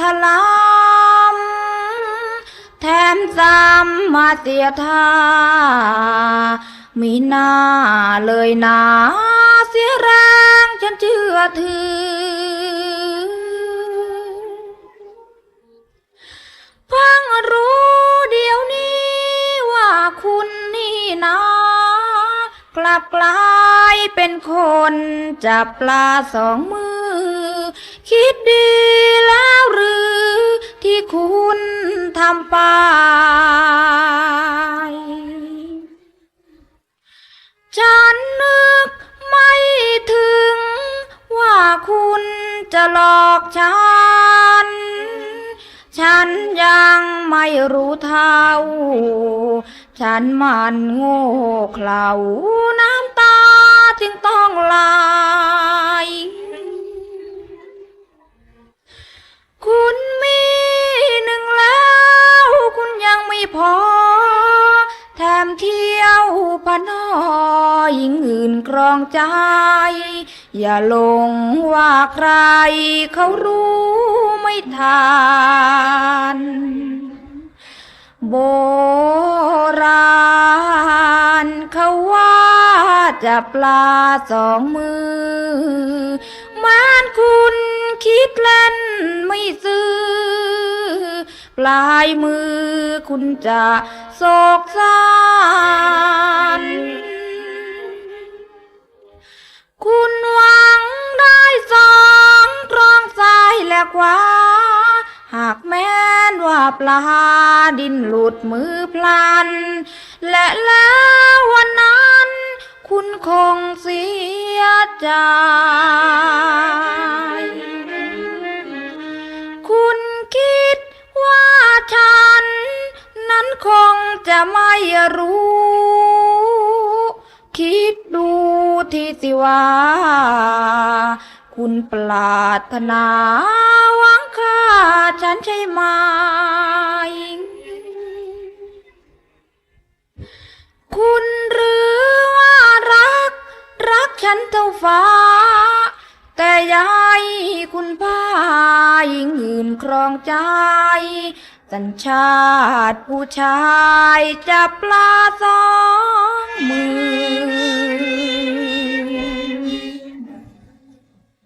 ถลำแถมซ้ำมาเสียท่า มีหน้าเลยนาเสียแรงฉันเชื่อถือฟังรู้เดี๋ยวนี้ว่าคุณนี่นะกลับกลายเป็นคนจับปลาสองมือ คิดดี ไป ฉันนึกไม่ถึง ว่าคุณจะหลอกฉัน ฉันยังไม่รู้เท่า ฉันมันโง่เขลาน้ำตาจึงต้องไหลคุ เที่ยวพนอยิ่งอื่นครองใจ อย่าลงว่าใครเขารู้ไม่ทันโบราณเขาว่าจะปลาสองมือม้นคุณคิดเล่นไม่ซื้อ ปลายมือคุณจะโศกสารคุณหวังได้สองครองซ้ายและขวาหากแม้นว่าปลาดินหลุดมือพลัน และแล้ววันนั้น คุณคงเสียใจ จะไม่รู้ คิดดูที่สิว่า คุณปรารถนาหวังค่าฉันใช่ไหมคุณหรือว่ารัก รักฉันเท่าฟ้า แต่อยาให้คุณพ่า หญิงอื่นครองใจ สัญชาติผู้ชายจะปลาสอง